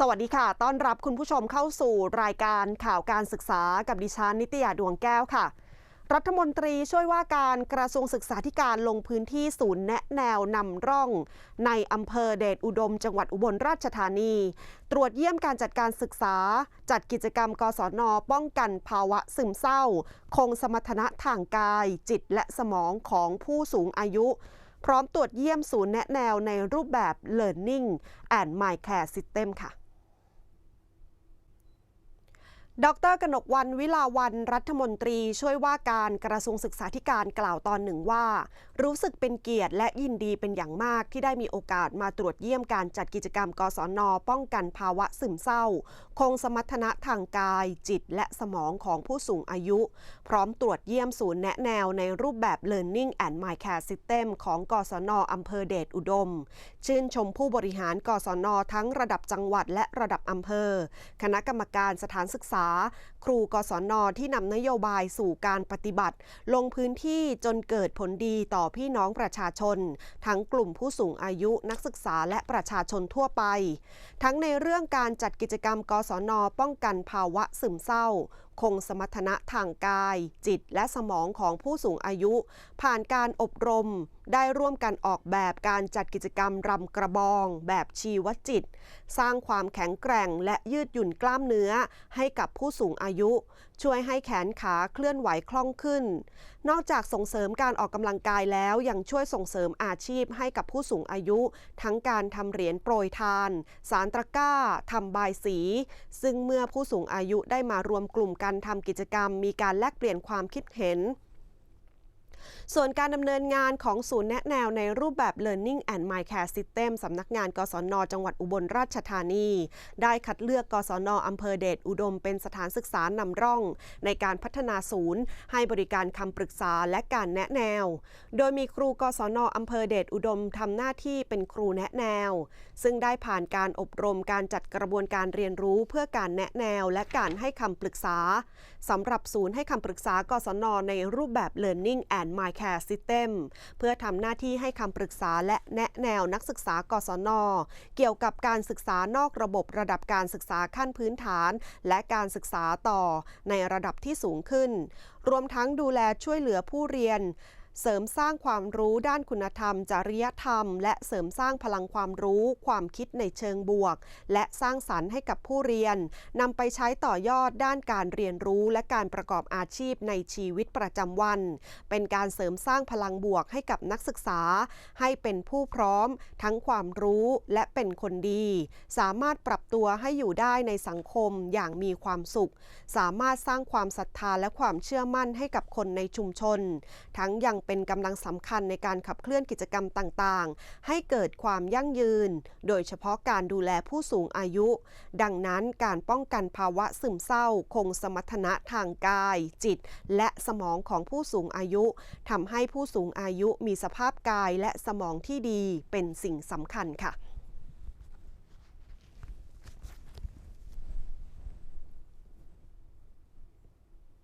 สวัสดีค่ะ ต้อนรับคุณผู้ชมเข้าสู่รายการข่าวการศึกษากับดิฉันนิตยาดวงแก้วค่ะ รัฐมนตรีช่วยว่าการกระทรวงศึกษาธิการลงพื้นที่ศูนย์แนะแนวนำร่อง ในอำเภอเดชอุดม จังหวัดอุบลราชธานี ตรวจเยี่ยมการจัดการศึกษา จัดกิจกรรมกศนป้องกันภาวะซึมเศร้า คงสมรรถนะทางกาย จิตและสมองของผู้สูงอายุพร้อมตรวจเยี่ยมศูนย์แนะแนวในรูปแบบ Learning and My Care System ค่ะ ดรกนกวันวิลาวันรัฐมนตรีช่วยว่าการกระทรวงศึกษาธิการกล่าวตอนหนึ่งว่า รู้สึกเป็นเกียรติและยินดีเป็นอย่างมากที่ได้มีโอกาสมาตรวจเยี่ยมการจัดกิจกรรมกศน ป้องกันภาวะซึมเศร้า คงสมรรถนะทางกาย จิต และสมองของผู้สูงอายุ พร้อมตรวจเยี่ยมศูนย์แนะแนวในรูปแบบ Learning and My Care System ของกศนอำเภอเดชอุดม ชื่นชมผู้บริหารกศนทั้งระดับจังหวัดและระดับอำเภอ คณะกรรมการสถานศึกษาครูกศนที่นำนโยบายสู่การปฏิบัติ ลงพื้นที่จนเกิดผลดีต่อพี่น้องประชาชน ทั้งกลุ่มผู้สูงอายุนักศึกษาและประชาชนทั่วไป ทั้งในเรื่องการจัดกิจกรรมกศนป้องกันภาวะซึมเศร้า คงสมรรถนะทางกาย จิตและสมองของผู้สูงอายุ ผ่านการอบรม ได้ร่วมกันออกแบบการจัดกิจกรรมรำกระบอง แบบชีวจิต สร้างความแข็งแกร่งและยืดหยุ่นกล้ามเนื้อให้กับผู้สูงอายุ ช่วยให้แขนขาเคลื่อนไหวคล่องขึ้น นอกจากส่งเสริมการออกกำลังกายแล้วยังช่วยส่งเสริมอาชีพให้กับผู้สูงอายุ ทั้งการทำเหรียญโปรยทาน สารตะกร้าทำบายสี ซึ่งเมื่อผู้สูงอายุได้มารวมกลุ่มกันทำกิจกรรม มีการแลกเปลี่ยนความคิดเห็น ส่วนการดำเนินงานของศูนย์แนะแนวในรูปแบบ Learning and My Care System สำนักงาน กศน จังหวัดอุบลราชธานี ได้คัดเลือกกศนอำเภอเดชอุดมเป็นสถานศึกษานำร่อง ในการพัฒนาศูนย์ ให้บริการคำปรึกษาและการแนะแนว โดยมีครูกศนอำเภอเดชอุดมทำหน้าที่เป็นครูแนะแนว ซึ่งได้ผ่านการอบรมการจัดกระบวนการเรียนรู้เพื่อการแนะแนว และการให้คำปรึกษาสำหรับศูนย์ให้คำปรึกษากศนในรูปแบบ Learning and My Care System เพื่อทำหน้าที่ให้คำปรึกษาและแนะแนวนักศึกษากศน เกี่ยวกับการศึกษานอกระบบระดับการศึกษาขั้นพื้นฐาน และการศึกษาต่อในระดับที่สูงขึ้น รวมทั้งดูแลช่วยเหลือผู้เรียน เสริมสร้างความรู้ด้านคุณธรรม จริยธรรม และเสริมสร้างพลังความรู้ ความคิดในเชิงบวก และสร้างสรรค์ให้กับผู้เรียนนำไปใช้ต่อยอดด้านการเรียนรู้ และการประกอบอาชีพในชีวิตประจำวัน เป็นการเสริมสร้างพลังบวกให้กับนักศึกษา ให้เป็นผู้พร้อม ทั้งความรู้และเป็นคนดี สามารถปรับตัวให้อยู่ได้ในสังคมอย่างมีความสุข สามารถสร้างความศรัทธาและความเชื่อมั่นให้กับคนในชุมชน ทั้งยังเป็นกำลังสำคัญในการขับเคลื่อนกิจกรรมต่างๆ ให้เกิดความยั่งยืน โดยเฉพาะการดูแลผู้สูงอายุ ดังนั้นการป้องกันภาวะซึมเศร้า คงสมรรถนะทางกาย จิต และสมองของผู้สูงอายุทำให้ผู้สูงอายุมีสภาพกายและสมองที่ดีเป็นสิ่งสำคัญค่ะ